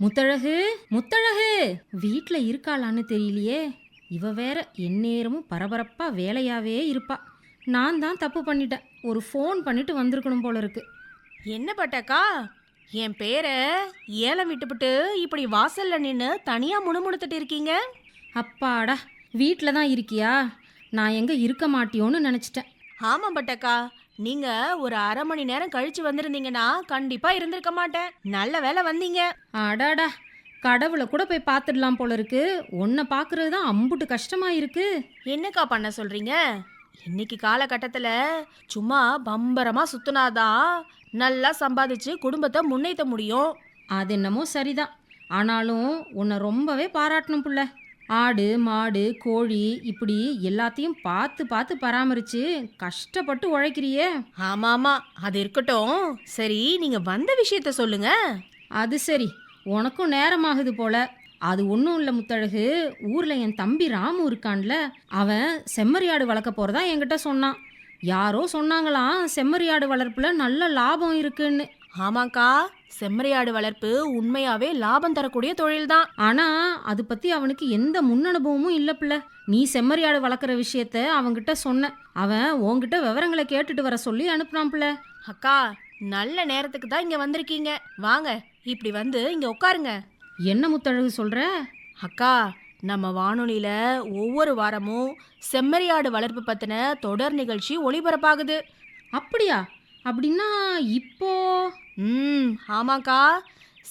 முத்தழகு முத்தழகு. வீட்ல இருக்காளான்னு தெரியலையே. இவ வேற எந்நேரமும் பரபரப்பா வேலையாவே இருப்பா. நான் தான் தப்பு பண்ணிட்டேன். ஒரு ஃபோன் பண்ணிட்டு வந்திருக்கணும் போல இருக்கு. என்ன பட்டக்கா? என் பேரை ஏலம் விட்டுப்புட்டு இப்படி வாசல்ல நின்னு தனியா முணுமுணுத்துட்டு இருக்கீங்க? அப்பாடா வீட்டில் தான் இருக்கியா? நான் எங்க இருக்க மாட்டியோன்னு நினச்சிட்டேன். ஆமா பட்டக்கா. நீங்க ஒரு அரை மணி நேரம் கழிச்சு வந்திருந்தீங்கன்னா கண்டிப்பா இருந்திருக்க மாட்டேன். நல்ல வேலை வந்தீங்க. அடாடா கடவுளை கூட போய் பார்த்துடலாம் போல இருக்கு உன்னை பார்க்கறது தான் அம்புட்டு கஷ்டமா இருக்கு. என்னக்கா பண்ண சொல்றீங்க? இன்னைக்கு காலகட்டத்துல சும்மா பம்பரமா சுத்துனாதான் நல்லா சம்பாதிச்சு குடும்பத்தை முன்னேற்ற முடியும். அது என்னமோ சரிதான். ஆனாலும் உன்னை ரொம்பவே பாராட்டணும் புள்ள. ஆடு மாடு கோழி இப்படி எல்லாத்தையும் பார்த்து பார்த்து பராமரிச்சு கஷ்டப்பட்டு உழைக்கிறியே. ஆமா ஆமா அது இருக்கட்டும். சரி நீங்க வந்த விஷயத்த சொல்லுங்க. அது சரி உனக்கும் நேரமாகுது போல. அது ஒன்றும் இல்லை முத்தழகு ஊரில் என் தம்பி ராமு இருக்கான்ல அவன் செம்மறியாடு வளர்க்க போகிறதா என்கிட்ட சொன்னான். யாரோ சொன்னாங்களாம் செம்மறியாடு வளர்ப்புல நல்ல லாபம் இருக்குன்னு. ஆமாக்கா செம்மறியாடு வளர்ப்பு உண்மையாவே லாபம் தரக்கூடிய தொழில்தான். ஆனா அது பத்தி அவனுக்கு எந்த முன் அனுபவமும் இல்ல பிள்ளை. நீ செம்மறியாடு வளர்க்குற விஷயத்த அவன்கிட்ட சொன்ன. அவன் உன்கிட்ட விவரங்களை கேட்டுட்டு வர சொல்லி அனுப்புனான் பிள்ளை. அக்கா நல்ல நேரத்துக்கு தான் இங்க வந்திருக்கீங்க. வாங்க இப்படி வந்து இங்க உட்காருங்க. என்ன முத்தழகு சொல்ற? அக்கா நம்ம வானொலியில ஒவ்வொரு வாரமும் செம்மறியாடு வளர்ப்பு பத்தின தொடர் நிகழ்ச்சி ஒளிபரப்பாகுது. அப்படியா? அப்படின்னா இப்போ? ம் ஆமாக்கா.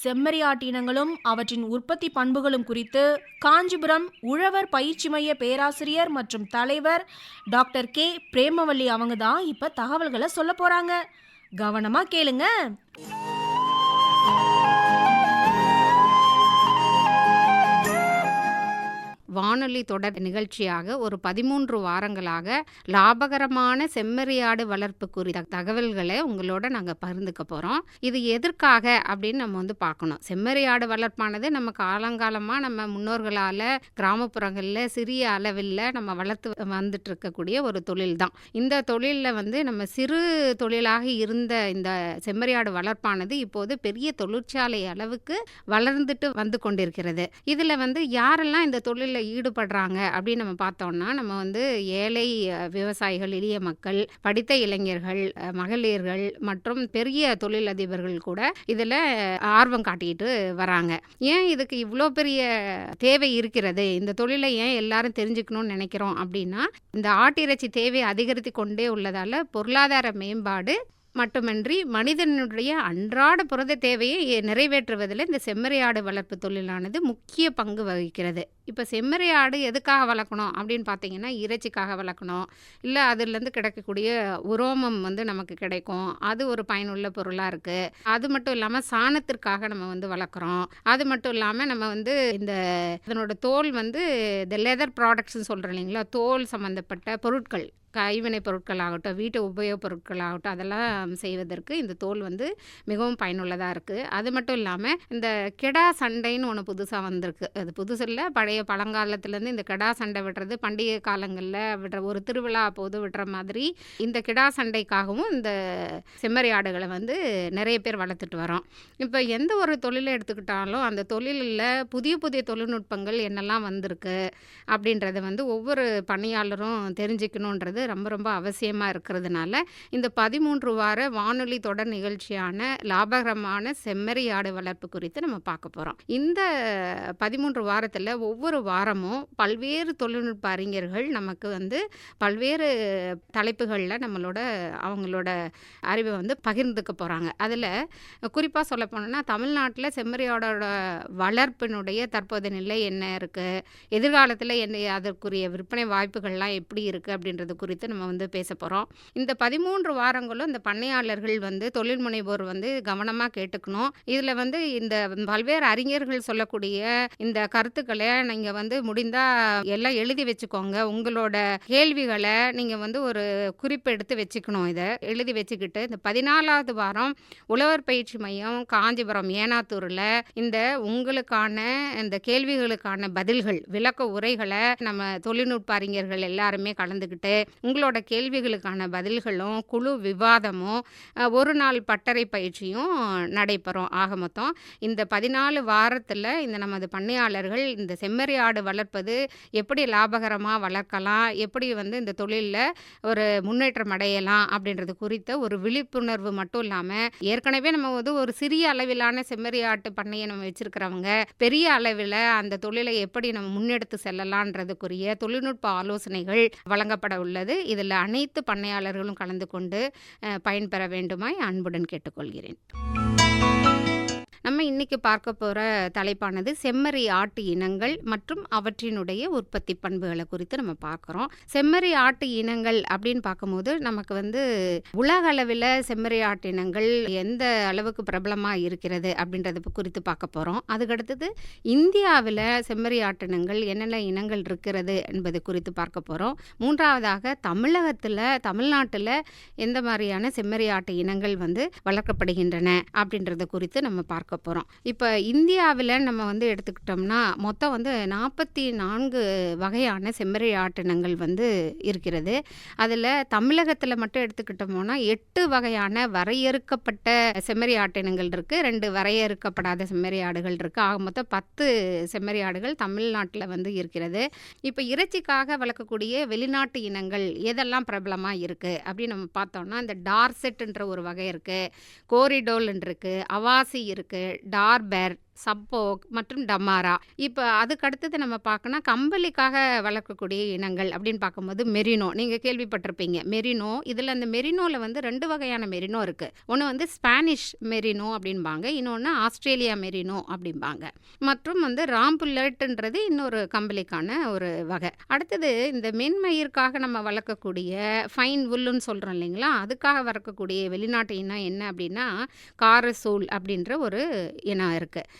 செம்மறியாட்டினங்களும் அவற்றின் உற்பத்தி பண்புகளும் குறித்து காஞ்சிபுரம் உழவர் பயிற்சி மைய பேராசிரியர் மற்றும் தலைவர் டாக்டர் கே. பிரேமவல்லி அவங்க தான் இப்போ தகவல்களை சொல்ல போகிறாங்க கவனமாக கேளுங்க. வானொலி தொடர் நிகழ்ச்சியாக ஒரு பதிமூன்று வாரங்களாக லாபகரமான செம்மறியாடு வளர்ப்பு குறித்த தகவல்களை உங்களோட நாங்கள் பகிர்ந்துக்க போகிறோம் இது எதற்காக அப்படின்னு நம்ம வந்து பார்க்கணும். செம்மறியாடு வளர்ப்பானது நம்ம காலங்காலமாக நம்ம முன்னோர்களால் கிராமப்புறங்களில் சிறிய அளவில் நம்ம வளர்த்து வந்துட்டு இருக்கக்கூடிய ஒரு தொழில் தான் இந்த தொழிலில் வந்து நம்ம சிறு தொழிலாக இருந்த இந்த செம்மறியாடு வளர்ப்பானது இப்போது பெரிய தொழிற்சாலை அளவுக்கு வளர்ந்துட்டு வந்து கொண்டிருக்கிறது. இதில் வந்து யாரெல்லாம் இந்த தொழிலில் ஈடுபடுறாங்க அப்படின்னு நம்ம பார்த்தோம்னா நம்ம வந்து ஏழை விவசாயிகள் எளிய மக்கள் படித்த இளைஞர்கள் மகளிர்கள் மற்றும் பெரிய தொழிலதிபர்கள் கூட இதில் ஆர்வம் காட்டிட்டு வராங்க. ஏன் இதுக்கு இவ்வளோ பெரிய தேவை இருக்கிறது? இந்த தொழிலை ஏன் எல்லாரும் தெரிஞ்சுக்கணும்னு நினைக்கிறோம் அப்படின்னா இந்த ஆட்டிறைச்சி தேவை அதிகரித்து கொண்டே உள்ளதால் பொருளாதார மேம்பாடு மட்டுமின்றி மனிதனுடைய அன்றாட புரத தேவையை நிறைவேற்றுவதில் இந்த செம்மறியாடு வளர்ப்பு தொழிலானது முக்கிய பங்கு வகிக்கிறது. இப்போ செம்மறியாடு எதுக்காக வளர்க்கணும் அப்படின்னு பார்த்தீங்கன்னா இறைச்சிக்காக வளர்க்கணும். இல்லை அதுலேருந்து கிடைக்கக்கூடிய உரோமம் வந்து நமக்கு கிடைக்கும். அது ஒரு பயனுள்ள பொருளாக இருக்குது அது மட்டும் இல்லாமல் சாணத்திற்காக நம்ம வந்து வளர்க்குறோம். அது மட்டும் இல்லாமல் நம்ம வந்து இந்த இதனோட தோல் வந்து இந்த லெதர் ப்ராடக்ட்ஸ்னு சொல்கிறோம் இல்லைங்களா? தோல் சம்மந்தப்பட்ட பொருட்கள். கைவினை பொருட்களாகட்டும் வீட்டு உபயோகப் பொருட்களாகட்டும் அதெல்லாம் செய்வதற்கு இந்த தோல் வந்து மிகவும் பயனுள்ளதாக இருக்குது அது மட்டும் இல்லாமல் இந்த கெடா சண்டைன்னு ஒன்று புதுசாக வந்திருக்கு. அது புதுசில் பழைய பழங்காலத்துலேருந்து இந்த கெடா சண்டை விடுறது பண்டிகை காலங்களில் விடுற ஒரு திருவிழா போது விடுற மாதிரி இந்த கிடா சண்டைக்காகவும் இந்த செம்மறி ஆடுகளை வந்து நிறைய பேர் வளர்த்துட்டு வரோம் இப்போ எந்த ஒரு தொழிலை எடுத்துக்கிட்டாலும் அந்த தொழிலில் புதிய புதிய தொழில்நுட்பங்கள் என்னெல்லாம் வந்திருக்கு அப்படின்றத வந்து ஒவ்வொரு பணியாளரும் தெரிஞ்சுக்கணுன்றது அப்படிங்கிறது ரொம்ப ரொம்ப அவசியமாக இருக்கிறதுனால இந்த பதிமூன்று வார வானொலி தொடர் நிகழ்ச்சியான லாபகரமான செம்மறி ஆடு வளர்ப்பு குறித்து நம்ம பார்க்க போகிறோம் இந்த பதிமூன்று வாரத்தில் ஒவ்வொரு வாரமும் பல்வேறு தொழில்நுட்ப அறிஞர்கள் நமக்கு வந்து பல்வேறு தலைப்புகளில் நம்மளோட அவங்களோட அறிவை வந்து பகிர்ந்துக்க போகிறாங்க அதில் குறிப்பாக சொல்ல போனோம்னா தமிழ்நாட்டில் செம்மறியாடோட வளர்ப்பினுடைய தற்போதைய நிலை என்ன இருக்குது எதிர்காலத்தில் என்ன அதற்குரிய விற்பனை வாய்ப்புகள்லாம் எப்படி இருக்குது அப்படின்றது குறித்து நம்ம வந்து பேச போகிறோம் இந்த பதிமூன்று வாரங்களும் இந்த பண்ணையாளர்கள் வந்து தொழில் முனைவோர் வந்து கவனமாக கேட்டுக்கணும். இதில் வந்து இந்த பல்வேறு அறிஞர்கள் சொல்லக்கூடிய இந்த கருத்துக்களை நீங்கள் வந்து முடிந்தால் எல்லாம் எழுதி வச்சுக்கோங்க. உங்களோட கேள்விகளை நீங்கள் வந்து ஒரு குறிப்பெடுத்து வச்சுக்கணும் இதை. எழுதி வச்சுக்கிட்டு இந்த பதினாலாவது வாரம் உழவர் பயிற்சி மையம் காஞ்சிபுரம் ஏனாத்தூரில் இந்த உங்களுக்கான இந்த கேள்விகளுக்கான பதில்கள் விளக்க உரைகளை நம்ம தொழில்நுட்ப அறிஞர்கள் எல்லாருமே கலந்துக்கிட்டு உங்களோட கேள்விகளுக்கான பதில்களும் குழு விவாதமும் ஒரு நாள் பட்டறை பயிற்சியும் நடைபெறும். ஆக மொத்தம் இந்த பதினாலு வாரத்தில் இந்த நமது பண்ணையாளர்கள் இந்த செம்மறி ஆடு வளர்ப்பது எப்படி லாபகரமாக வளர்க்கலாம் எப்படி வந்து இந்த தொழிலில் ஒரு முன்னேற்றம் அடையலாம் அப்படின்றது குறித்த ஒரு விழிப்புணர்வு மட்டும் இல்லாமல் ஏற்கனவே நம்ம வந்து ஒரு சிறிய அளவிலான செம்மறி ஆட்டு பண்ணையை நம்ம வச்சுருக்கிறவங்க பெரிய அளவில் அந்த தொழிலை எப்படி நம்ம முன்னெடுத்து செல்லலான்றதுக்குரிய தொழில்நுட்ப ஆலோசனைகள் வழங்கப்பட உள்ளது. இதில் அனைத்து பண்ணையாளர்களும் கலந்து கொண்டு பயன்பெற வேண்டுமாய் அன்புடன் கேட்டுக்கொள்கிறேன். நம்ம இன்னைக்கு பார்க்க போகிற தலைப்பானது செம்மறி ஆட்டு இனங்கள் மற்றும் அவற்றினுடைய உற்பத்தி பண்புகளை குறித்து நம்ம பார்க்குறோம். செம்மறி ஆட்டு இனங்கள் அப்படின்னு பார்க்கும்போது நமக்கு வந்து உலக அளவில் செம்மறி ஆட்டு இனங்கள் எந்த அளவுக்கு பிரபலமாக இருக்கிறது அப்படின்றத குறித்து பார்க்க போகிறோம் அதுக்கடுத்தது இந்தியாவில் செம்மறி ஆட்டு இனங்கள் என்னென்ன இனங்கள் இருக்கிறது என்பது குறித்து பார்க்க போகிறோம் மூன்றாவதாக தமிழகத்தில் தமிழ்நாட்டில் எந்த மாதிரியான செம்மறி ஆட்டு இனங்கள் வந்து வளர்க்கப்படுகின்றன அப்படின்றத குறித்து நம்ம பார்க்க போகிறோம் இப்போ இந்தியாவில் நம்ம வந்து எடுத்துக்கிட்டோம்னா மொத்தம் வந்து நாற்பத்தி நான்கு வகையான செம்மறி ஆட்டினங்கள் வந்து இருக்கிறது. அதில் தமிழகத்தில் மட்டும் எடுத்துக்கிட்டோம்னா எட்டு வகையான வரையறுக்கப்பட்ட செம்மறி ஆட்டினங்கள் இருக்குது ரெண்டு வரையறுக்கப்படாத செம்மறி ஆடுகள் இருக்குது ஆக மொத்தம் பத்து செம்மறி ஆடுகள் தமிழ்நாட்டில் வந்து இருக்கிறது. இப்போ இறைச்சிக்காக வளர்க்கக்கூடிய வெளிநாட்டு இனங்கள் எதெல்லாம் பிரபலமாக இருக்குது அப்படின்னு நம்ம பார்த்தோம்னா இந்த டார்செட்டுன்ற ஒரு வகை இருக்குது கோரிடோல்னு இருக்குது அவாசி இருக்குது டார்பெர் சப்போக் மற்றும் டமாரா. இப்போ அதுக்கு அடுத்தது நம்ம பார்க்கணும் கம்பளிக்காக வளர்க்கக்கூடிய இனங்கள் அப்படின்னு பார்க்கும்போது மெரினோ. நீங்கள் கேள்விப்பட்டிருப்பீங்க. மெரினோ இதில் அந்த மெரினோவில் வந்து ரெண்டு வகையான மெரினோ இருக்குது ஒன்று வந்து ஸ்பானிஷ் மெரினோ அப்படிம்பாங்க. இன்னொன்று ஆஸ்திரேலியா மெரினோ அப்படிம்பாங்க. மற்றும் வந்து ராம்புல்லட்ன்றது இன்னொரு கம்பளிக்கான ஒரு வகை. அடுத்தது இந்த மென்மயிருக்காக நம்ம வளர்க்கக்கூடிய ஃபைன் உல்லுன்னு சொல்கிறோம் இல்லைங்களா? அதுக்காக வளர்க்கக்கூடிய வெளிநாட்டு இனம் என்ன அப்படின்னா காரசூல் அப்படின்ற ஒரு இனம் இருக்குது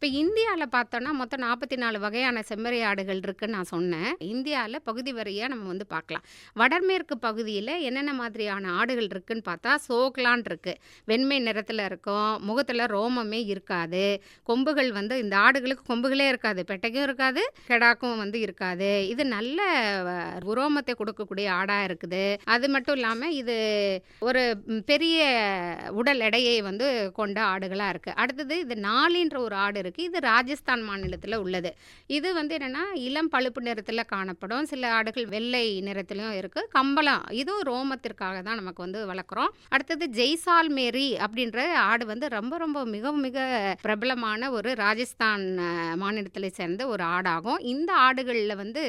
இப்போ இந்தியாவில் பார்த்தோன்னா மொத்தம் நாற்பத்தி நாலு வகையான செம்மறி ஆடுகள் இருக்குன்னு நான் சொன்னேன். இந்தியாவில் பகுதி வரையாக நம்ம வந்து பார்க்கலாம். வடமேற்கு பகுதியில் என்னென்ன மாதிரியான ஆடுகள் இருக்குன்னு பார்த்தா சோக்லான் இருக்குது வெண்மை நிறத்தில் இருக்கும் முகத்தில் ரோமமே இருக்காது. கொம்புகள் வந்து இந்த ஆடுகளுக்கு கொம்புகளே இருக்காது பெட்டைக்கும் இருக்காது கெடாக்கும் வந்து இருக்காது. இது நல்ல உரோமத்தை கொடுக்கக்கூடிய ஆடாக இருக்குது. அது மட்டும் இல்லாமல் இது ஒரு பெரிய உடல் எடையை வந்து கொண்ட ஆடுகளாக இருக்குது அடுத்தது இது நாளின்ற ஒரு ஆடு இருக்குது இது ராஜஸ்தான் மாநிலத்தில் உள்ளது. இது வந்து என்னென்னா இளம் பழுப்பு நிறத்தில் காணப்படும். சில ஆடுகள் வெள்ளை நிறத்திலும் இருக்குது கம்பளம் இதுவும் ரோமத்திற்காக தான் நமக்கு வந்து வளர்க்குறோம். அடுத்தது ஜெய்சால்மேரி அப்படின்ற ஆடு வந்து ரொம்ப ரொம்ப மிக மிக பிரபலமான ஒரு ராஜஸ்தான் அஹ், மாநிலத்தில் சேர்ந்த ஒரு ஆடாகும். இந்த ஆடுகளில் வந்து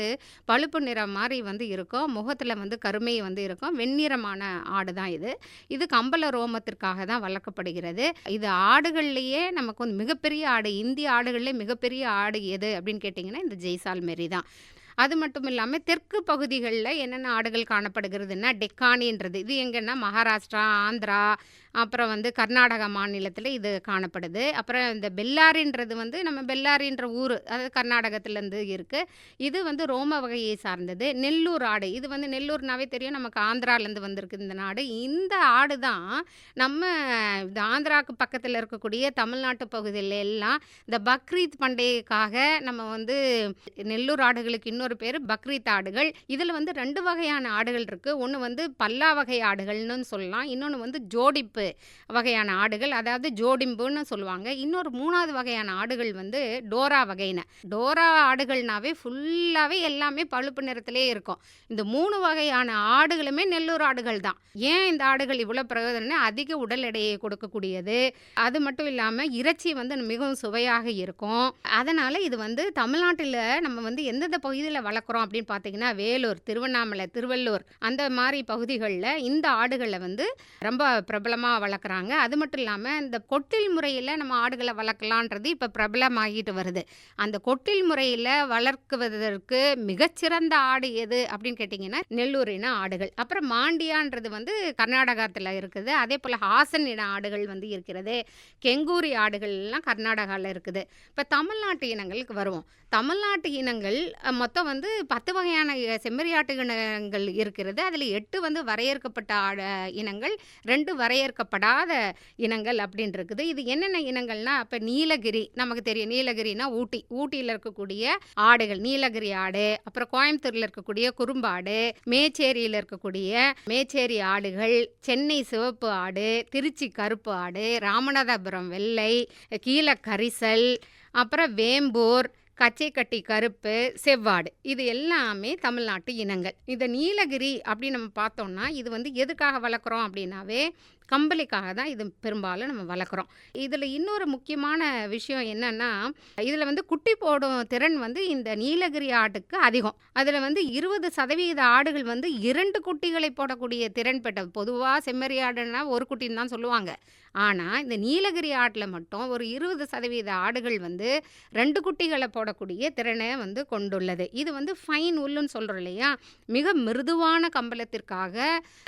பழுப்பு நிறம் மாதிரி வந்து இருக்கும். முகத்தில் வந்து கருமை வந்து இருக்கும். வெண்ணிறமான ஆடு தான் இது. இது கம்பள ரோமத்திற்காக தான் வளர்க்கப்படுகிறது. இது ஆடுகள்லேயே நமக்கு வந்து மிகப்பெரிய ஆடு இந்த இந்திய ஆடுகளில் மிகப்பெரிய ஆடு எது அப்படின்னு கேட்டிங்கன்னா இந்த ஜெய்சால்மெரி தான். அது மட்டும் இல்லாமல் தெற்கு பகுதிகளில் என்னென்ன ஆடுகள் காணப்படுகிறதுனா டெக்கானின்றது. இது எங்கன்னா மகாராஷ்டிரா ஆந்திரா அப்புறம் வந்து கர்நாடகா மாநிலத்தில் இது காணப்படுது. அப்புறம் இந்த பெல்லாரின்றது வந்து நம்ம பெல்லாரின்ற ஊர் அதாவது கர்நாடகத்துலேருந்து இருக்குது இது வந்து ரோம வகையை சார்ந்தது. நெல்லூர் ஆடு. இது வந்து நெல்லூர்னாவே தெரியும். நமக்கு ஆந்திராலேருந்து வந்திருக்கு இந்த நாடு. இந்த ஆடு தான் நம்ம இந்த ஆந்திராவுக்கு பக்கத்தில் இருக்கக்கூடிய தமிழ்நாட்டு பகுதியில் எல்லாம் இந்த பக்ரீத் பண்டிகைக்காக நம்ம வந்து நெல்லூர் ஆடுகளுக்கு இன்னொரு இன்னொரு பேர் பக்ரீத் ஆடுகள். இதில் வந்து ரெண்டு வகையான ஆடுகள் இருக்குது ஒன்று வந்து பல்லா வகை ஆடுகள்னு சொல்லலாம். இன்னொன்று வந்து ஜோடிப்பு வகையான ஆடுகள். அதாவது ஜோடிம்புன்னு சொல்லுவாங்க. இன்னொரு மூணாவது வகையான ஆடுகள் வந்து டோரா வகையின டோரா ஆடுகள்னாவே ஃபுல்லாகவே எல்லாமே பழுப்பு நிறத்திலே இருக்கும். இந்த மூணு வகையான ஆடுகளுமே நெல்லூர் ஆடுகள் தான். ஏன் இந்த ஆடுகள் இவ்வளோ பிரயோஜனம்னா அதிக உடல் எடையை கொடுக்கக்கூடியது. அது மட்டும் இல்லாமல் இறைச்சி வந்து மிகவும் சுவையாக இருக்கும். அதனால் இது வந்து தமிழ்நாட்டில் நம்ம வந்து எந்தெந்த பகுதியில் வளர்க்குறோம் அப்படின்னு பார்த்தீங்கன்னா வேலூர் திருவண்ணாமலை திருவள்ளூர் அந்த மாதிரி பகுதிகளில் இந்த ஆடுகளை வந்து ரொம்ப பிரபலமாக வளர்க்குறாங்க. அது மட்டும் இல்லாமல் இந்த கொட்டில் முறையில் நம்ம ஆடுகளை வளர்க்கலான்றது இப்போ பிரபலமாகிட்டு வருது. அந்த கொட்டில் முறையில் வளர்க்குவதற்கு மிகச்சிறந்த ஆடு எது அப்படின்னு கேட்டிங்கன்னா நெல்லூர் இன ஆடுகள். அப்புறம் மாண்டியான்றது வந்து கர்நாடகத்தில் இருக்குது. அதே போல் ஹாசன் இன ஆடுகள் வந்து இருக்கிறது. கெங்கூரி ஆடுகள் எல்லாம் கர்நாடகாவில் இருக்குது. இப்போ தமிழ்நாட்டு இனங்களுக்கு வருவோம். தமிழ்நாட்டு இனங்கள் மொத்தம் மொத்தம் வந்து பத்து வகையான செம்மறியாட்டு இனங்கள் இருக்கிறது. அதில் எட்டு வந்து வரையறுக்கப்பட்ட ஆட இனங்கள் ரெண்டு வரையறுக்கப்படாத இனங்கள் அப்படின்னு இருக்குது இது என்னென்ன இனங்கள்னா இப்போ நீலகிரி நமக்கு தெரியும். நீலகிரினா ஊட்டி. ஊட்டியில் இருக்கக்கூடிய ஆடுகள் நீலகிரி ஆடு அப்புறம் கோயம்புத்தூரில் இருக்கக்கூடிய குறும்பாடு மேச்சேரியில் இருக்கக்கூடிய மேச்சேரி ஆடுகள் சென்னை சிவப்பு ஆடு திருச்சி கருப்பு ஆடு ராமநாதபுரம் வெள்ளை கீழக்கரிசல் அப்புறம் வேம்பூர் கச்சைக்கட்டி கருப்பு செவ்வாடு இது எல்லாமே தமிழ்நாட்டு இனங்கள். இந்த நீலகிரி அப்படின்னு நம்ம பார்த்தோம்னா இது வந்து எதுக்காக வளர்க்குறோம் அப்படின்னாவே கம்பளிக்காக தான் இது பெரும்பாலும் நம்ம வளர்க்குறோம். இதில் இன்னொரு முக்கியமான விஷயம் என்னென்னா இதில் வந்து குட்டி போடும் திறன் வந்து இந்த நீலகிரி ஆட்டுக்கு அதிகம். அதில் வந்து இருபது சதவீத ஆடுகள் வந்து இரண்டு குட்டிகளை போடக்கூடிய திறன் பெற்ற பொதுவாக செம்மறி ஆடுன்னா ஒரு குட்டின்னு தான் சொல்லுவாங்க. ஆனால் இந்த நீலகிரி ஆட்டில் மட்டும் ஒரு இருபது சதவீத ஆடுகள் வந்து ரெண்டு குட்டிகளை போடக்கூடிய திறனை வந்து கொண்டுள்ளது. இது வந்து ஃபைன் உள்ளுன்னு சொல்கிறோம் இல்லையா? மிக மிருதுவான கம்பளத்திற்காக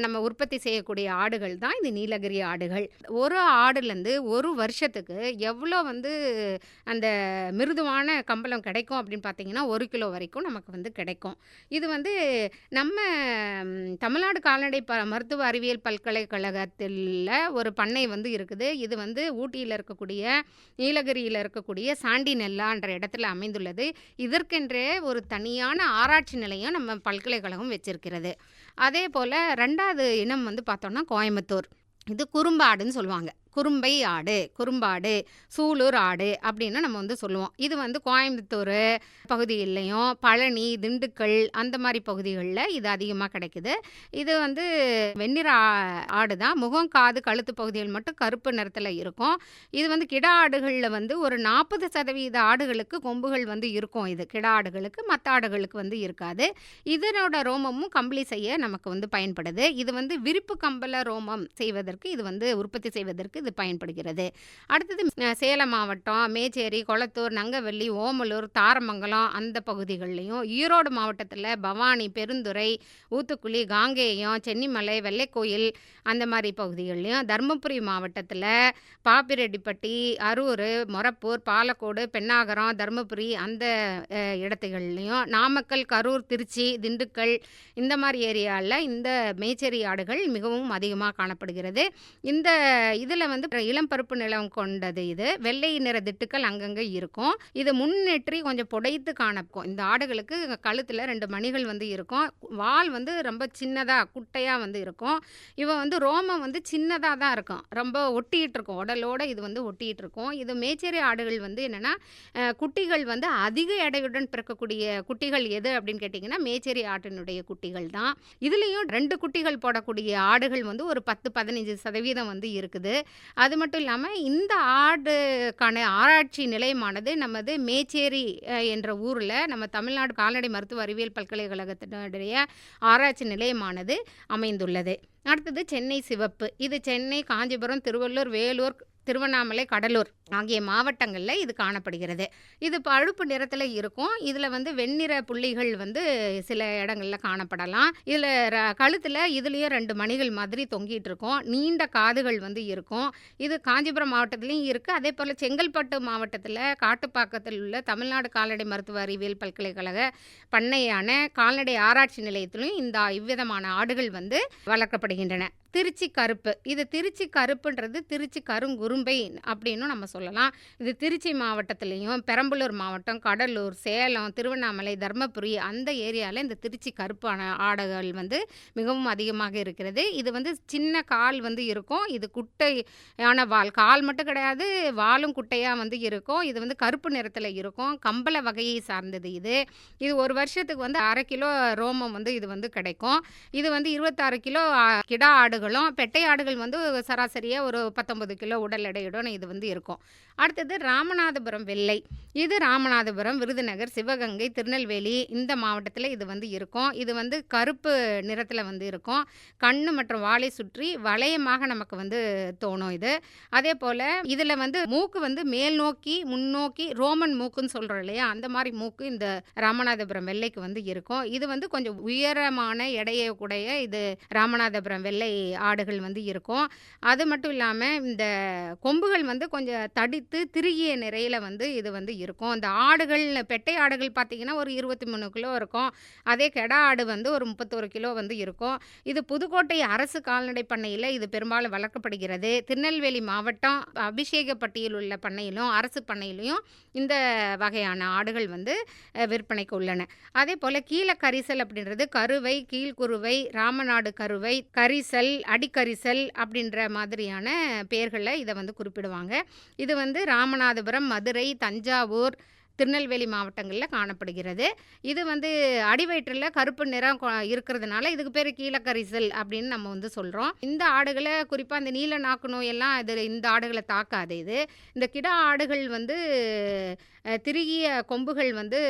நம்ம உற்பத்தி செய்யக்கூடிய ஆடுகள் தான் இந்த நீல நீலகிரி ஆடுகள். ஒரு ஆடுலேருந்து ஒரு வருஷத்துக்கு எவ்வளோ வந்து அந்த மிருதுவான கம்பளம் கிடைக்கும் அப்படின்னு பார்த்தீங்கன்னா ஒரு கிலோ வரைக்கும் நமக்கு வந்து கிடைக்கும். இது வந்து நம்ம தமிழ்நாடு கால்நடை ப மருத்துவ அறிவியல் பல்கலைக்கழகத்தில் ஒரு பண்ணை வந்து இருக்குது. இது வந்து ஊட்டியில் இருக்கக்கூடிய நீலகிரியில் இருக்கக்கூடிய சாண்டி நெல்லான்ற இடத்துல அமைந்துள்ளது. இதற்கென்றே ஒரு தனியான ஆராய்ச்சி நிலையம் நம்ம பல்கலைக்கழகம் வச்சிருக்கிறது. அதே போல் ரெண்டாவது இனம் வந்து பார்த்தோம்னா கோயம்புத்தூர். இது குறும்பாடுன்னு சொல்லுவாங்க. குறும்பை ஆடு குறும்பாடு சூலூர் ஆடு அப்படின்னு நம்ம வந்து சொல்லுவோம். இது வந்து கோயம்புத்தூர் பகுதியிலையும் பழனி திண்டுக்கல் அந்த மாதிரி பகுதிகளில் இது அதிகமாக கிடைக்குது. இது வந்து வெண்ணிற ஆ- ஆடு தான். முகம் காது கழுத்து பகுதிகள் மட்டும் கருப்பு நிறத்தில் இருக்கும். இது வந்து கிடா ஆடுகளில் வந்து ஒரு நாற்பது சதவீத ஆடுகளுக்கு கொம்புகள் வந்து இருக்கும் இது. கிடா ஆடுகளுக்கு மற்ற ஆடுகளுக்கு வந்து இருக்காது. இதனோட ரோமமும் கம்பளி செய்ய நமக்கு வந்து பயன்படுது. இது வந்து விரிப்பு கம்பள ரோமம் செய்வதற்கு இது வந்து உற்பத்தி செய்வதற்கு இது பயன்படுகிறது. அடுத்தது சேலம் மாவட்டம் மேச்சேரி கொளத்தூர் நங்கவெள்ளி ஓமலூர் தாரமங்கலம் அந்த பகுதிகள்லையும் ஈரோடு மாவட்டத்தில் பவானி பெருந்துறை ஊத்துக்குளி காங்கேயம் சென்னிமலை வெள்ளைக்கோயில் அந்த மாதிரி பகுதிகள்லையும் தருமபுரி மாவட்டத்தில் பாப்பிரெட்டிப்பட்டி அரூர் மொரப்பூர் பாலக்கோடு பெண்ணாகரம் தருமபுரி அந்த இடத்துகள்லையும் நாமக்கல் கரூர் திருச்சி திண்டுக்கல் இந்த மாதிரி ஏரியாவில் இந்த மேச்சேரி ஆடுகள் மிகவும் அதிகமாக காணப்படுகிறது. இந்த இதில் வந்து இளம் பருப்பு நிலம் கொண்டது இது. வெள்ளை நிற திட்டுக்கள் அங்கங்கே இருக்கும். இது முன்னேற்றி கொஞ்சம் புடைத்து காணப்போம். இந்த ஆடுகளுக்கு கழுத்தில் ரெண்டு மணிகள் வந்து இருக்கும். வால் வந்து ரொம்ப சின்னதாக குட்டையாக வந்து இருக்கும். இவன் வந்து ரோமம் வந்து சின்னதாக தான் இருக்கும். ரொம்ப ஒட்டிகிட்டு இருக்கும். உடலோட இது வந்து ஒட்டிகிட்டு இருக்கும். இது மேச்சேரி ஆடுகள் வந்து என்னென்னா குட்டிகள் வந்து அதிக எடையுடன் பிறக்கக்கூடிய குட்டிகள் எது அப்படின்னு கேட்டிங்கன்னா மேச்சேரி ஆட்டினுடைய குட்டிகள் தான். இதுலேயும் ரெண்டு குட்டிகள் போடக்கூடிய ஆடுகள் வந்து ஒரு பத்து பதினஞ்சு சதவீதம் வந்து இருக்குது. அது மட்டும் இல்லாமல் இந்த ஆடுக்கான ஆராய்ச்சி நிலையமானது நமது மேச்சேரி என்ற ஊரில் நம்ம தமிழ்நாடு கால்நடை மருத்துவ அறிவியல் பல்கலைக்கழகத்தினுடைய ஆராய்ச்சி நிலையமானது அமைந்துள்ளது. அடுத்தது சென்னை சிவப்பு. இது சென்னை காஞ்சிபுரம் திருவள்ளூர் வேலூர் திருவண்ணாமலை கடலூர் ஆகிய மாவட்டங்களில் இது காணப்படுகிறது. இது பழுப்பு நிறத்தில் இருக்கும். இதில் வந்து வெண்ணிற புள்ளிகள் வந்து சில இடங்களில் காணப்படலாம். இதில் கழுத்தில் இதுலேயும் ரெண்டு மணிகள் மாதிரி தொங்கிட்டு இருக்கும். நீண்ட காதுகள் வந்து இருக்கும். இது காஞ்சிபுரம் மாவட்டத்துலேயும் இருக்குது அதே போல் செங்கல்பட்டு மாவட்டத்தில் காட்டுப்பாக்கத்தில் உள்ள தமிழ்நாடு கால்நடை மருத்துவ அறிவியல் பல்கலைக்கழக பண்ணையான கால்நடை ஆராய்ச்சி நிலையத்திலும் இந்த இவ்விதமான ஆடுகள் வந்து வளர்க்கப்படுகின்றன. திருச்சி கருப்பு. இது திருச்சி கருப்புன்றது திருச்சி கருங்குறும்பை அப்படின்னு நம்ம சொல்லலாம். இது திருச்சி மாவட்டத்துலேயும் பெரம்பலூர் மாவட்டம் கடலூர் சேலம் திருவண்ணாமலை தர்மபுரி அந்த ஏரியாவில் இந்த திருச்சி கருப்பான ஆடுகள் வந்து மிகவும் அதிகமாக இருக்கிறது. இது வந்து சின்ன கால் வந்து இருக்கும். இது குட்டையான வால். கால் மட்டும் கிடையாது வாலும் குட்டையாக வந்து இருக்கும். இது வந்து கருப்பு நிறத்தில் இருக்கும். கம்பள வகையை சார்ந்தது இது. இது ஒரு வருஷத்துக்கு வந்து அரை கிலோ ரோமம் வந்து இது வந்து கிடைக்கும். இது வந்து இருபத்தாறு கிலோ கிடா ஆடுகள் ஆடுகளும் பெட்டை ஆடுகள் வந்து சராசரியாக ஒரு பத்தொம்பது கிலோ உடல் எடையுடன் இது வந்து இருக்கும். அடுத்தது ராமநாதபுரம் வெள்ளை. இது ராமநாதபுரம் விருதுநகர் சிவகங்கை திருநெல்வேலி இந்த மாவட்டத்தில் இது வந்து இருக்கும். இது வந்து கருப்பு நிறத்தில் வந்து இருக்கும். கண் மற்றும் வாழை சுற்றி வளையமாக நமக்கு வந்து தோணும் இது. அதே போல் இதில் வந்து மூக்கு வந்து மேல் நோக்கி முன்னோக்கி ரோமன் மூக்குன்னு சொல்கிறோம் இல்லையா? அந்த மாதிரி மூக்கு இந்த ராமநாதபுரம் வெள்ளைக்கு வந்து இருக்கும். இது வந்து கொஞ்சம் உயரமான எடையை கூடைய இது ராமநாதபுரம் வெள்ளை ஆடுகள் வந்து இருக்கும். அது மட்டும் இல்லாமல் இந்த கொம்புகள் வந்து கொஞ்சம் தடித்து திருகிய நிறையில் வந்து இது வந்து இருக்கும். இந்த ஆடுகள் பெட்டை ஆடுகள் பார்த்திங்கன்னா ஒரு இருபத்தி மூணு கிலோ இருக்கும். அதே கெடா ஆடு வந்து ஒரு முப்பத்தோரு கிலோ வந்து இருக்கும். இது புதுக்கோட்டை அரசு கால்நடை பண்ணையில் இது பெரும்பாலும் வளர்க்கப்படுகிறது. திருநெல்வேலி மாவட்டம் அபிஷேகப்பட்டியில் உள்ள பண்ணையிலும் அரசு பண்ணையிலையும் இந்த வகையான ஆடுகள் வந்து விற்பனைக்கு உள்ளன. அதே போல் கீழ கரிசல் அப்படின்றது கருவை கீழ்குருவை ராமநாடு கருவை கரிசல் அடிக்கரிசல் அப்படின்ற மாதிரியான பெயர்களில் இதை வந்து குறிப்பிடுவாங்க. இது வந்து ராமநாதபுரம் மதுரை தஞ்சாவூர் திருநெல்வேலி மாவட்டங்களில் காணப்படுகிறது. இது வந்து அடிவயிற்றில் கருப்பு நிறம் இருக்கிறதுனால இதுக்கு பேர் கீழக்கரிசல் அப்படின்னு நம்ம வந்து சொல்கிறோம். இந்த ஆடுகளை குறிப்பாக இந்த நீல நாக்கு நோயெல்லாம் இது இந்த ஆடுகளை தாக்காது இது. இந்த கிடா ஆடுகள் வந்து திருகிய கொம்புகள் வந்து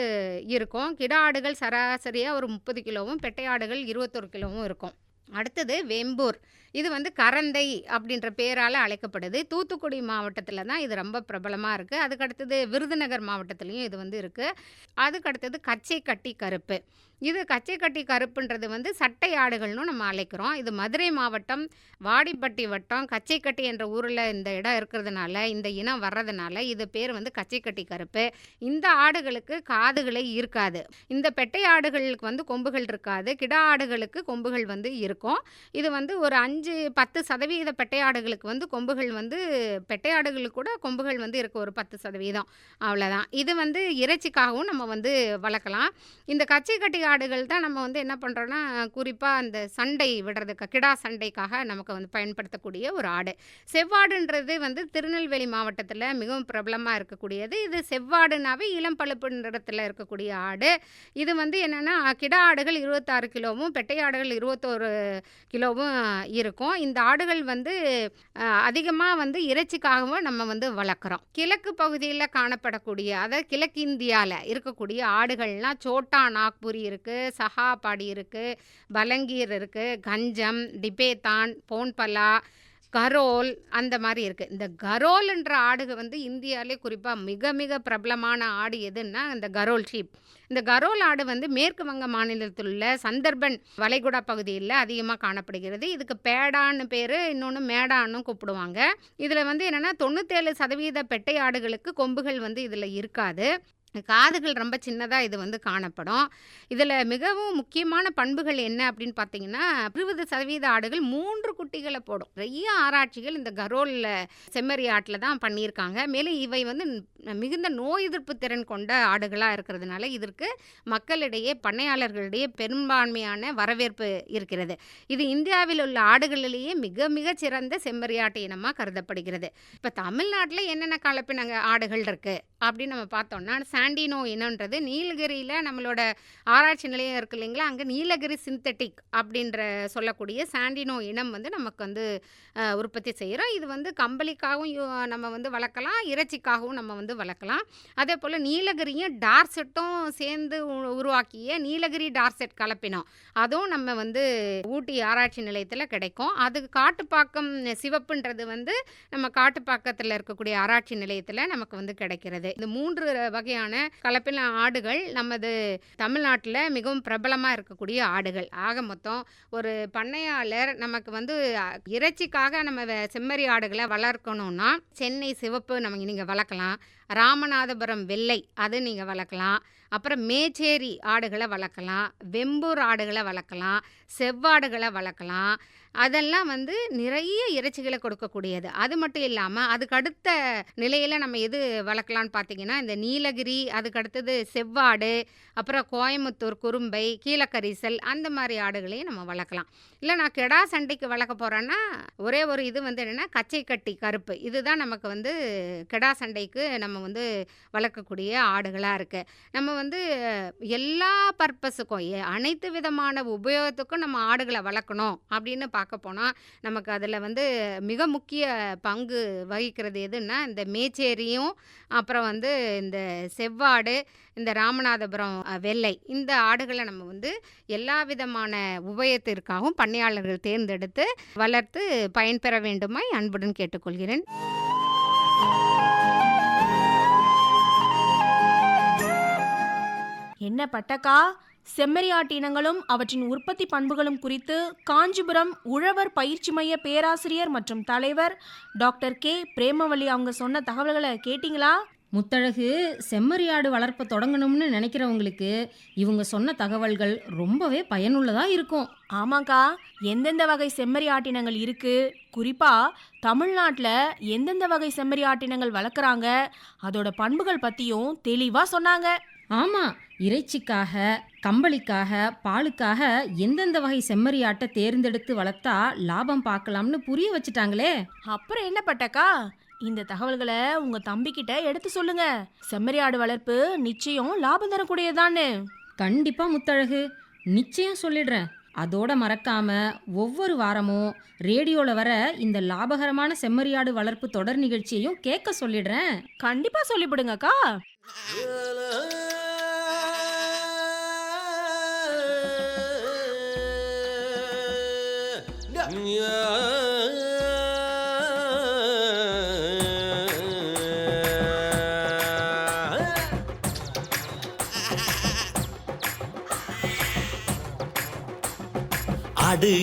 இருக்கும். கிடா ஆடுகள் சராசரியாக ஒரு முப்பது கிலோவும் பெட்டை ஆடுகள் இருபத்தொரு கிலோவும் இருக்கும். அடுத்தது வெம்பூர். இது வந்து கரந்தை அப்படின்ற பேரால் அழைக்கப்படுது. தூத்துக்குடி மாவட்டத்தில் தான் இது ரொம்ப பிரபலமாக இருக்குது அதுக்கு அடுத்தது விருதுநகர் மாவட்டத்துலேயும் இது வந்து இருக்குது அதுக்கு அடுத்தது கச்சை கட்டி கருப்பு. இது கச்சை கட்டி கருப்புன்றது வந்து சட்டை ஆடுகள்னு நம்ம அழைக்கிறோம். இது மதுரை மாவட்டம் வாடிப்பட்டி வட்டம் கச்சைக்கட்டி என்ற ஊரில் இந்த இடம் இருக்கிறதுனால இந்த இனம் வர்றதுனால இது பேர் வந்து கச்சைக்கட்டி கருப்பு. இந்த ஆடுகளுக்கு காதுகளே இருக்காது. இந்த பெட்டை ஆடுகளுக்கு வந்து கொம்புகள் இருக்காது. கிடா ஆடுகளுக்கு கொம்புகள் வந்து இருக்கும். இது வந்து ஒரு அஞ்சு பத்து சதவீத பெட்டை ஆடுகளுக்கு வந்து கொம்புகள் வந்து பெட்டை ஆடுகளுக்கு கூட கொம்புகள் வந்து இருக்க ஒரு பத்து சதவீதம். அவ்வளோதான் இது வந்து இறைச்சிக்காகவும் நம்ம வந்து வளர்க்கலாம். இந்த கச்சை கட்டி ஆடுகள் தான் நம்ம வந்து என்ன பண்ணுறோன்னா குறிப்பாக அந்த சண்டை விடுறதுக்கு கிடா சண்டைக்காக நமக்கு வந்து பயன்படுத்தக்கூடிய ஒரு ஆடு. செவ்வாடுன்றது வந்து திருநெல்வேலி மாவட்டத்தில் மிகவும் பிரபலமாக இருக்கக்கூடியது. இது செவ்வாடுனாவே இளம் பழுப்பு நிறத்தில் இருக்கக்கூடிய ஆடு. இது வந்து என்னென்னா கிடா ஆடுகள் இருபத்தாறு கிலோவும் பெட்டை ஆடுகள் இருபத்தோரு கிலோவும் இருக்கும். இந்த ஆடுகள் வந்து அதிகமாக வந்து இறைச்சிக்காகவும் நம்ம வந்து வளர்க்குறோம். கிழக்கு பகுதியில் காணப்படக்கூடிய அதாவது கிழக்கு இந்தியாவில் இருக்கக்கூடிய ஆடுகள்லாம் சோட்டா நாக்பூரி இருக்குது சஹாபாடி இருக்குது பலங்கீர் இருக்குது கஞ்சம் டிபேத்தான் போன்பலா கரோல் அந்த மாதிரி இருக்குது இந்த கரோல்ன்ற ஆடுக வந்து இந்தியாவிலே குறிப்பாக மிக மிக பிரபலமான ஆடு எதுன்னா இந்த கரோல் ஷீப். இந்த கரோல் ஆடு வந்து மேற்கு வங்க மாநிலத்தில் உள்ள சந்தர்பன் வளைகுடா பகுதியில் அதிகமாக காணப்படுகிறது. இதுக்கு பேடான்னு பேர் இன்னொன்று மேடான்னு கூப்பிடுவாங்க. இதில் வந்து என்னென்னா தொண்ணூற்றேழு சதவீத பெட்டை ஆடுகளுக்கு கொம்புகள் வந்து இதில் இருக்காது. காதுகள் ரொம்ப சின்னதாக இது வந்து காணப்படும். இதில் மிகவும் முக்கியமான பண்புகள் என்ன அப்படின்னு பார்த்தீங்கன்னா இருபது சதவீத ஆடுகள் மூன்று குட்டிகளை போடும். நிறைய ஆராய்ச்சிகள் இந்த கரோலில் செம்மறி ஆட்டில் தான் பண்ணியிருக்காங்க. மேலும் இவை வந்து மிகுந்த நோய் எதிர்ப்பு திறன் கொண்ட ஆடுகளாக இருக்கிறதுனால இதற்கு மக்களிடையே பண்ணையாளர்களிடையே பெரும்பான்மையான வரவேற்பு இருக்கிறது. இது இந்தியாவில் உள்ள ஆடுகளிலேயே மிக மிக சிறந்த செம்மறியாட்டு இனமாக கருதப்படுகிறது. இப்போ தமிழ்நாட்டில் என்னென்ன கலப்பினங்க ஆடுகள் இருக்குது அப்படின்னு நம்ம பார்த்தோம்னா சாண்டினோ இனம்ன்றது நீலகிரியில் நம்மளோட ஆராய்ச்சி நிலையம் இருக்கு இல்லைங்களா? அங்கே நீலகிரி சிந்தட்டிக் அப்படின்ற சொல்லக்கூடிய சாண்டினோ இனம் வந்து நமக்கு வந்து உற்பத்தி செய்கிறோம் இது வந்து கம்பளிக்காகவும் நம்ம வந்து வளர்க்கலாம். இறைச்சிக்காகவும் நம்ம வந்து வளர்க்கலாம். அதே போல் நீலகிரியும் டார்செட்டும் சேர்ந்து உ- உருவாக்கிய நீலகிரி டார்செட் கலப்பினம். அதுவும் நம்ம வந்து ஊட்டி ஆராய்ச்சி நிலையத்தில் கிடைக்கும். அது காட்டுப்பாக்கம் சிவப்புன்றது வந்து நம்ம காட்டுப்பாக்கத்தில் இருக்கக்கூடிய ஆராய்ச்சி நிலையத்தில் நமக்கு வந்து கிடைக்கிறது. இந்த மூன்று வகையான கலப்பின ஆடுகள் நமது தமிழ்நாட்டில் மிகவும் பிரபலமாக இருக்கக்கூடிய ஆடுகள். ஆக மொத்தம் ஒரு பண்ணையாளர் நமக்கு வந்து இறைச்சிக்காக நம்ம செம்மறி ஆடுகளை வளர்க்கணும்னா சென்னை சிவப்பு நம்ம நீங்கள் வளர்க்கலாம். ராமநாதபுரம் வெள்ளை அது நீங்கள் வளர்க்கலாம். அப்புறம் மேச்சேரி ஆடுகளை வளர்க்கலாம் வெம்பூர் ஆடுகளை வளர்க்கலாம் செவ்வாடுகளை வளர்க்கலாம். அதெல்லாம் வந்து நிறைய இறைச்சிகளை கொடுக்கக்கூடியது. அது மட்டும் இல்லாமல் அதுக்கு அடுத்த நிலையில் நம்ம எது வளர்க்கலான்னு பார்த்தீங்கன்னா இந்த நீலகிரி அதுக்கு அடுத்தது செவ்வாடு அப்புறம் கோயம்புத்தூர் குறும்பை கீழக்கரிசல் அந்த மாதிரி ஆடுகளையும் நம்ம வளர்க்கலாம். இல்லை நான் கெடா சண்டைக்கு வளர்க்க போகிறேன்னா ஒரே ஒரு இது வந்து என்னென்னா கச்சை கட்டி கருப்பு. இதுதான் நமக்கு வந்து கெடா சண்டைக்கு நம்ம நம்ம வந்து வளர்க்கக்கூடிய ஆடுகளாக இருக்குது நம்ம வந்து எல்லா பர்பஸுக்கும் அனைத்து விதமான உபயோகத்துக்கும் நம்ம ஆடுகளை வளர்க்கணும் அப்படின்னு பார்க்க போனால் நமக்கு அதில் வந்து மிக முக்கிய பங்கு வகிக்கிறது எதுன்னா இந்த மேச்சேரியும் அப்புறம் வந்து இந்த செவ்வாடு இந்த ராமநாதபுரம் வெள்ளை இந்த ஆடுகளை நம்ம வந்து எல்லா விதமான உபயத்திற்காகவும் பண்ணையாளர்கள் தேர்ந்தெடுத்து வளர்த்து பயன்பெற வேண்டுமாய் அன்புடன் கேட்டுக்கொள்கிறேன். என்ன பட்டக்கா? செம்மறியாட்டு இனங்களும் அவற்றின் உற்பத்தி பண்புகளும் குறித்து காஞ்சிபுரம் உழவர் பயிற்சி மைய பேராசிரியர் மற்றும் தலைவர் டாக்டர் கே. பிரேமவல்லி அவங்க சொன்ன தகவல்களை கேட்டிங்களா? முத்தழகு செம்மறியாடு வளர்ப்ப தொடங்கணும்னு நினைக்கிறவங்களுக்கு இவங்க சொன்ன தகவல்கள் ரொம்பவே பயனுள்ளதா இருக்கும். ஆமாக்கா எந்தெந்த வகை செம்மறி ஆட்டினங்கள் இருக்கு? குறிப்பா தமிழ்நாட்டில் எந்தெந்த வகை செம்மறி ஆட்டினங்கள் வளர்க்குறாங்க? அதோட பண்புகள் பத்தியும் தெளிவா சொன்னாங்க. ஆமா இறைச்சிக்காக கம்பளிக்காக பாலுக்காக எந்தெந்த வகை செம்மறியாட்டை தேர்ந்தெடுத்து வளர்த்தா லாபம் பார்க்கலாம்னு புரிய வச்சுட்டாங்களே? அப்புறம் என்ன பட்டக்கா? இந்த தகவல்களை உங்க தம்பி கிட்ட எடுத்து சொல்லுங்க. செம்மறி ஆடு வளர்ப்பு நிச்சயம் லாபம் தரக்கூடியதான்னு. கண்டிப்பா முத்தழகு. நிச்சயம் சொல்லிடுறேன். அதோட மறக்காம ஒவ்வொரு வாரமும் ரேடியோல வர இந்த லாபகரமான செம்மறியாடு வளர்ப்பு தொடர் நிகழ்ச்சியையும் கேட்க சொல்லிடுறேன். கண்டிப்பா சொல்லிவிடுங்கக்கா. அடு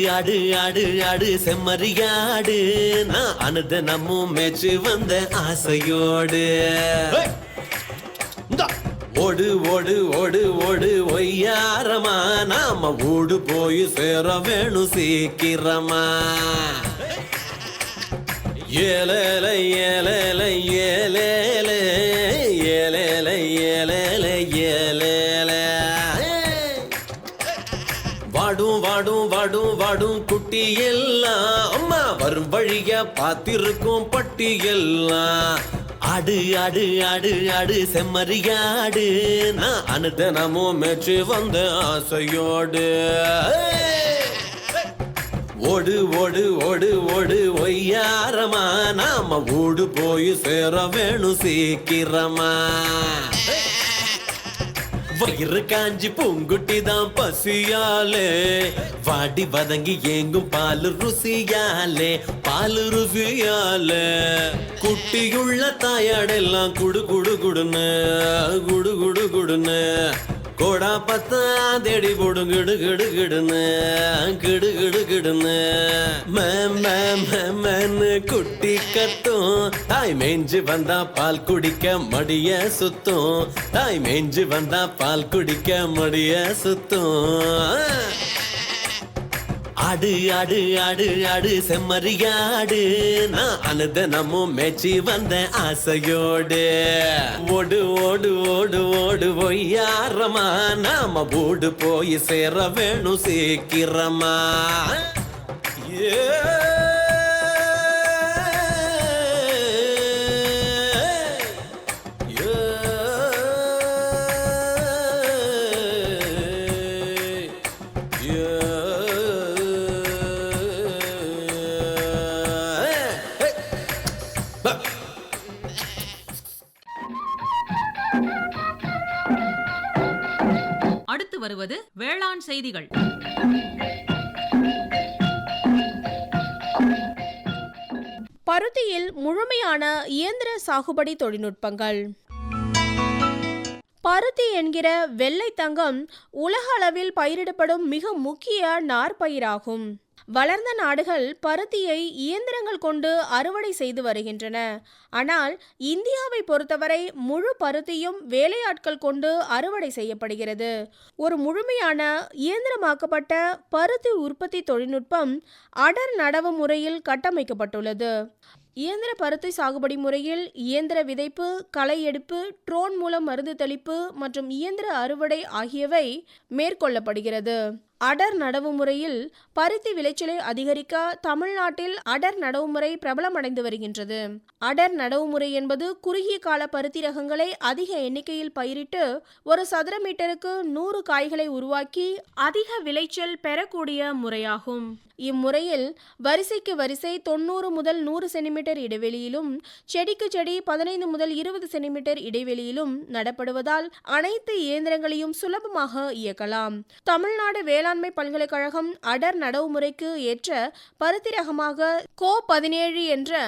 அடு அடு அடு செம்மறியாடு நான் அனுத நம்மும் மேச்சு வந்த ஆசையோடு. ஓடு ஓடு ஓடு ஓடு ஒய்யாரமா. நாம ஓடு போய் சேர வேணும் சீக்கிரமா. ஏலேல ஏலேல ஏலேல ஏலேல ஏலேல ஏலேல. வாடும் வாடும் வாடும் வாடும் குட்டி எல்லாம் அம்மா வரும் வழிய பார்த்திருக்கும் பட்டி எல்லாம் ஆடு ஆடு ஆடு ஆடு செம்மறியாடு நான் அனுதனமும் மேய்ச்சி வந்த ஆசையோடு. ஓடு ஓடு ஓடு ஓடு ஒய்யாரமா. நாம ஓடு போய் சேர வேணும் சீக்கிரமா. வயிறு காஞ்சி பூங்குட்டி தான் பசியாலே. வாடி வதங்கி ஏங்கும் பால் ருசியாலே பால் ருசியாலே. குட்டியுள்ள தாயாடெல்லாம் குடு குடு குடுன்னு குடு குடு குடுன்னு. கோடா பத்தா தேடி போடும் கிடு கிடு கிடுன்னு கிடு கிடு கிடுன்னு. மேன்னு குட்டி கத்தும். தாய் மேஞ்சு வந்தா பால் குடிக்க மடிய சுத்தும். தாய் மேஞ்சு வந்தா பால் குடிக்க மடிய சுத்தும். ஆடு ஆடு ஆடு ஆடு செம்மறியாடு நான் அனுதனமும் மேய்ச்சி வந்த ஆசையோடு. ஓடு ஓடு ஓடு ஓடு ஒய்யாரமா. நாம ஓடு போய் சேர வேணும் சீக்கிரமா. ஏ வேளாண் செய்திகள். பருத்தியில் முழுமையான இயந்திர சாகுபடி தொழில்நுட்பங்கள். பருத்தி என்கிற வெள்ளை தங்கம் உலக அளவில் பயிரிடப்படும் மிக முக்கிய நார்ப்பயிராகும். வளர்ந்த நாடுகள் பருத்தியை இயந்திரங்கள் கொண்டு அறுவடை செய்து வருகின்றன. ஆனால் இந்தியாவை பொறுத்தவரை முழு பருத்தியும் வேலையாட்கள் கொண்டு அறுவடை செய்யப்படுகிறது. ஒரு முழுமையான இயந்திரமாக்கப்பட்ட பருத்தி உற்பத்தி தொழில்நுட்பம் அடர் நடவு முறையில் கட்டமைக்கப்பட்டுள்ளது. இயந்திர பருத்தி சாகுபடி முறையில் இயந்திர விதைப்பு களை எடுப்பு ட்ரோன் மூலம் மருந்து தெளிப்பு மற்றும் இயந்திர அறுவடை ஆகியவை மேற்கொள்ளப்படுகிறது. அடர் நடவு முறையில் பருத்தி விளைச்சலை அதிகரிக்க தமிழ்நாட்டில் அடர் நடவு முறை பிரபலமடைந்து வருகின்றது. அடர் நடவு முறை என்பது குறுகிய கால பருத்தி ரகங்களை அதிக எண்ணிக்கையில் பயிரிட்டு ஒரு சதுர மீட்டருக்கு நூறு காய்களை உருவாக்கி அதிக விளைச்சல் பெறக்கூடிய முறையாகும். இம்முறையில் வரிசைக்கு வரிசை தொண்ணூறு முதல் நூறு சென்டிமீட்டர் இடைவெளியிலும் செடிக்கு செடி பதினைந்து முதல் இருபது சென்டிமீட்டர் இடைவெளியிலும் நடப்படுவதால் அனைத்து இயந்திரங்களையும் சுலபமாக இயக்கலாம். தமிழ்நாடு வேளாண்மை பல்கலைக்கழகம் அடர் நடவுமுறைக்கு ஏற்ற பருத்தி ரகமாக கோ பதினேழு என்ற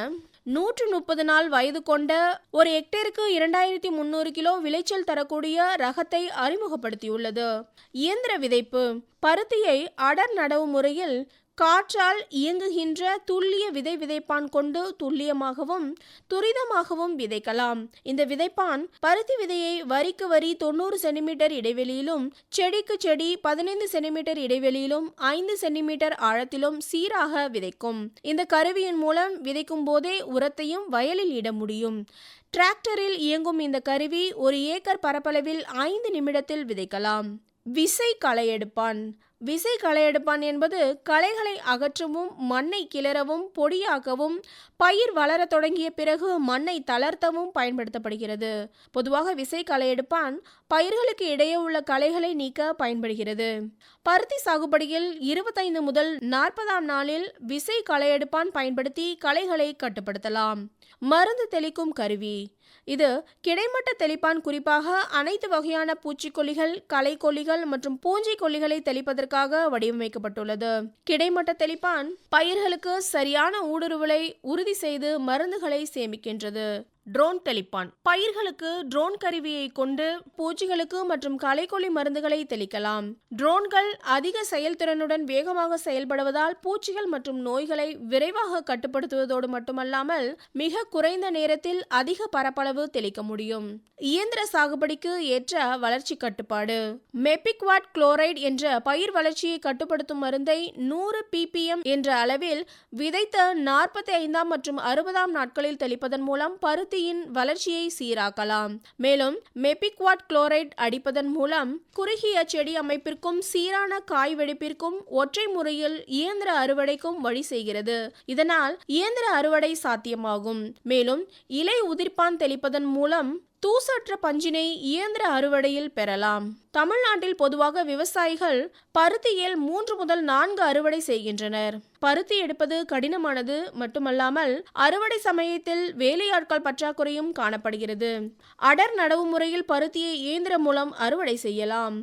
நூற்று முப்பது நாள் வயது கொண்ட ஒரு ஹெக்டேருக்கு இரண்டாயிரத்தி முன்னூறு கிலோ விளைச்சல் தரக்கூடிய ரகத்தை அறிமுகப்படுத்தியுள்ளது. இயந்திர விதைப்பு. பருத்தியை அடர் நடவு முறையில் காற்றால் இயங்குகின்ற துல்லிய விதை விதைப்பான் கொண்டு துல்லியமாகவும் துரிதமாகவும் விதைக்கலாம். இந்த விதைப்பான் பருத்தி விதையை வரிக்கு வரி தொண்ணூறு சென்டிமீட்டர் இடைவெளியிலும் செடிக்கு செடி பதினைந்து சென்டிமீட்டர் இடைவெளியிலும் ஐந்து சென்டிமீட்டர் ஆழத்திலும் சீராக விதைக்கும். இந்த கருவியின் மூலம் விதைக்கும் போதே உரத்தையும் வயலில் இட முடியும். டிராக்டரில் இயங்கும் இந்த கருவி ஒரு ஏக்கர் பரப்பளவில் ஐந்து நிமிடத்தில் விதைக்கலாம். விசை களையெடுப்பான் விசை களையெடுப்பான் என்பது களைகளை அகற்றவும் மண்ணை கிளறவும் பொடியாக்கவும் பயிர் வளர தொடங்கிய பிறகு மண்ணை தளர்த்தவும் பயன்படுத்தப்படுகிறது. பொதுவாக விசை களையெடுப்பான் பயிர்களுக்கு இடையே உள்ள களைகளை நீக்க பயன்படுகிறது. பருத்தி சாகுபடியில் இருபத்தைந்து முதல் நாற்பதாம் நாளில் விசை களையெடுப்பான் பயன்படுத்தி களைகளை கட்டுப்படுத்தலாம். மருந்து தெளிக்கும் கருவி. இது கிடைமட்ட தெளிப்பான் குறிப்பாக அனைத்து வகையான பூச்சிக்கொல்லிகள் களைக்கொல்லிகள் மற்றும் பூஞ்சிக்கொல்லிகளை தெளிப்பதற்காக வடிவமைக்கப்பட்டுள்ளது. கிடைமட்ட தெளிப்பான் பயிர்களுக்கு சரியான ஊடுருவலை உறுதி செய்து மருந்துகளை சேமிக்கின்றது. ட்ரோன் தெளிப்பான். பயிர்களுக்கு ட்ரோன் கருவியை கொண்டு பூச்சிகளுக்கு மற்றும் களைக்கொல்லி மருந்துகளை தெளிக்கலாம். ட்ரோன்கள் அதிக செயல்திறனுடன் வேகமாக செயல்படுவதால் பூச்சிகள் மற்றும் நோய்களை விரைவாக கட்டுப்படுத்துவதோடு மட்டுமல்லாமல் மிக குறைந்த நேரத்தில் அதிக பரப்பளவு தெளிக்க முடியும். இயந்திர சாகுபடிக்கு ஏற்ற வளர்ச்சி கட்டுப்பாடு. மெபிக்வாட் குளோரைடு என்ற பயிர் வளர்ச்சியை கட்டுப்படுத்தும் மருந்தை நூறு பிபிஎம் என்ற அளவில் விதைத்த நாற்பத்தி ஐந்தாம் மற்றும் அறுபதாம் நாட்களில் தெளிப்பதன் மூலம் பருத்தியின் வளர்ச்சியை சீராக்கலாம். மேலும் மெபிக்வாட் குளோரைட் அடிப்பதன் மூலம் குறுகிய செடி அமைப்பிற்கும் சீரான காய் வெடிப்பிற்கும் ஒற்றை முறையில் இயந்திர அறுவடைக்கும் வழி செய்கிறது. இதனால் இயந்திர அறுவடை சாத்தியமாகும். மேலும் இலை உதிர்ப்பான் தெளிப்பதன் மூலம் தூசற்ற பஞ்சினை இயந்திர அறுவடையில் பெறலாம். தமிழ்நாட்டில் பொதுவாக விவசாயிகள் பருத்தியில் மூன்று முதல் நான்கு அறுவடை செய்கின்றனர். பருத்தி எடுப்பது கடினமானது மட்டுமல்லாமல் அறுவடை சமயத்தில் வேலையாட்கள் பற்றாக்குறையும் காணப்படுகிறது. அடர் நடவு முறையில் பருத்தியை இயந்திரம் மூலம் அறுவடை செய்யலாம்.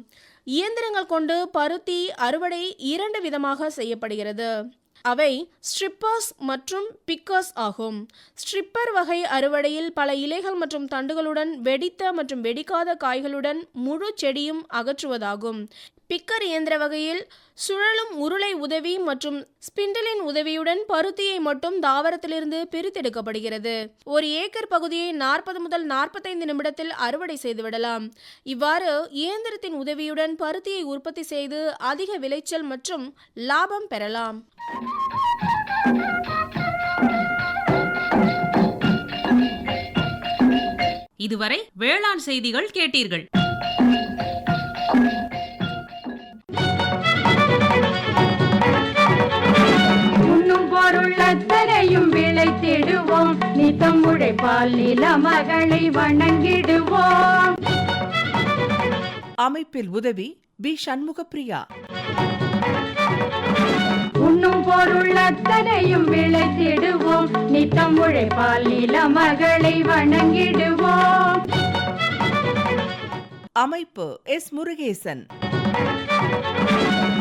இயந்திரங்கள் கொண்டு பருத்தி அறுவடை இரண்டு விதமாக செய்யப்படுகிறது. அவை ஸ்ட்ரிப்பர்ஸ் மற்றும் பிக்கர்ஸ் ஆகும். ஸ்ட்ரிப்பர் வகை அறுவடையில் பல இலைகள் மற்றும் தண்டுகளுடன் வெடித்த மற்றும் வெடிக்காத காய்களுடன் முழு செடியும் அகற்றுவதாகும். பிக்கர் இயந்திர வகையில் சுழலும் உருளை உதவி மற்றும் ஸ்பிண்டிலின் உதவியுடன் பருத்தியை மட்டும் தாவரத்திலிருந்து பிரித்தெடுக்கப்படுகிறது. ஒரு ஏக்கர் பகுதியை நாற்பது முதல் நாற்பத்தைந்து நிமிடத்தில் அறுவடை செய்துவிடலாம். இவ்வாறு இயந்திரத்தின் உதவியுடன் பருத்தியை உற்பத்தி செய்து அதிக விளைச்சல் மற்றும் லாபம் பெறலாம். இதுவரை வேளாண் செய்திகள் கேட்டீர்கள். அத்தனையும் விளைத்திடுவோம். நித்தம் உழைப்பால் நில மகளை வணங்கிடுவோம். அமைப்பில் உதவி பி சண்முகப்பிரியா. உண்ணும் பொருள் அத்தனையும் விளைத்திடுவோம். நித்தம் உழைப்பால் நில மகளை வணங்கிடுவோம். அமைப்பு எஸ். முருகேசன்.